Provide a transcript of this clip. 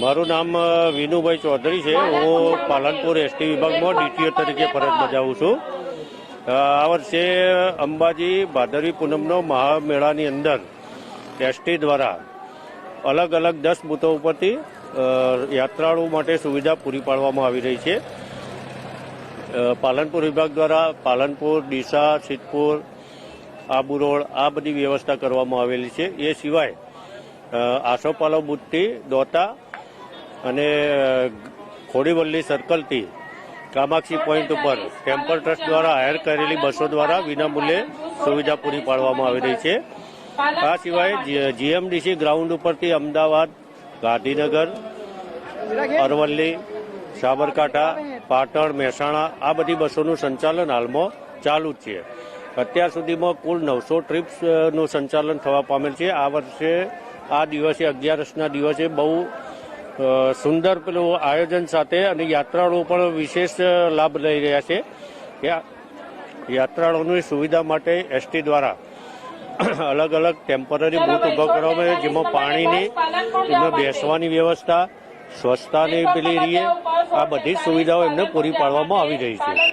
મારું નામ વિનુભાઈ ચૌધરી છે. હું પાલનપુર એસટી વિભાગમાં ડીટીઓ તરીકે ફરજ બજાવું છું. આ વર્ષે અંબાજી ભાદરવી પૂનમનો મહામેળાની અંદર એસટી દ્વારા અલગ અલગ દસ બૂથો ઉપરથી યાત્રાળુ યાત્રાળુઓ માટે સુવિધા પૂરી પાડવામાં આવી રહી છે. પાલનપુર વિભાગ દ્વારા પાલનપુર ડીસા સિદ્ધપુર આબુ રોડ આ બધી વ્યવસ્થા કરવામાં આવેલી છે. એ સિવાય આસોપાલો આસોપાલવ બુથથી દોતા અને ખોડીવલ્લી સર્કલથી કામાક્ષી પોઈન્ટ ઉપર ટેમ્પલ ટ્રસ્ટ દ્વારા હાયર કરેલી બસો દ્વારા વિનામૂલ્યે સુવિધા પૂરી પાડવામાં આવી રહી છે. આ સિવાય જીએમડીસી ગ્રાઉન્ડ ઉપરથી અમદાવાદ, ગાંધીનગર, અરવલ્લી, સાબરકાંઠા, પાટણ, મહેસાણા આ બધી બસોનું સંચાલન હાલમાં ચાલુ જ છે. અત્યાર સુધીમાં કુલ નવસો ટ્રીપ્સનું સંચાલન થવા પામેલ છે. આ વર્ષે, આ દિવસે, અગિયારસના દિવસે બહુ સુંદર પેલું આયોજન સાથે અને યાત્રાળુઓ પણ વિશેષ લાભ લઈ રહ્યા છે કે યાત્રાળુઓની સુવિધા માટે એસટી દ્વારા અલગ અલગ ટેમ્પરરી બૂથ ઊભા કરવામાં આવે જેમાં પાણીની એમાં બેસવાની વ્યવસ્થા સ્વચ્છતાની પેલી રીએ આ બધી સુવિધાઓ એમને પૂરી પાડવામાં આવી રહી છે.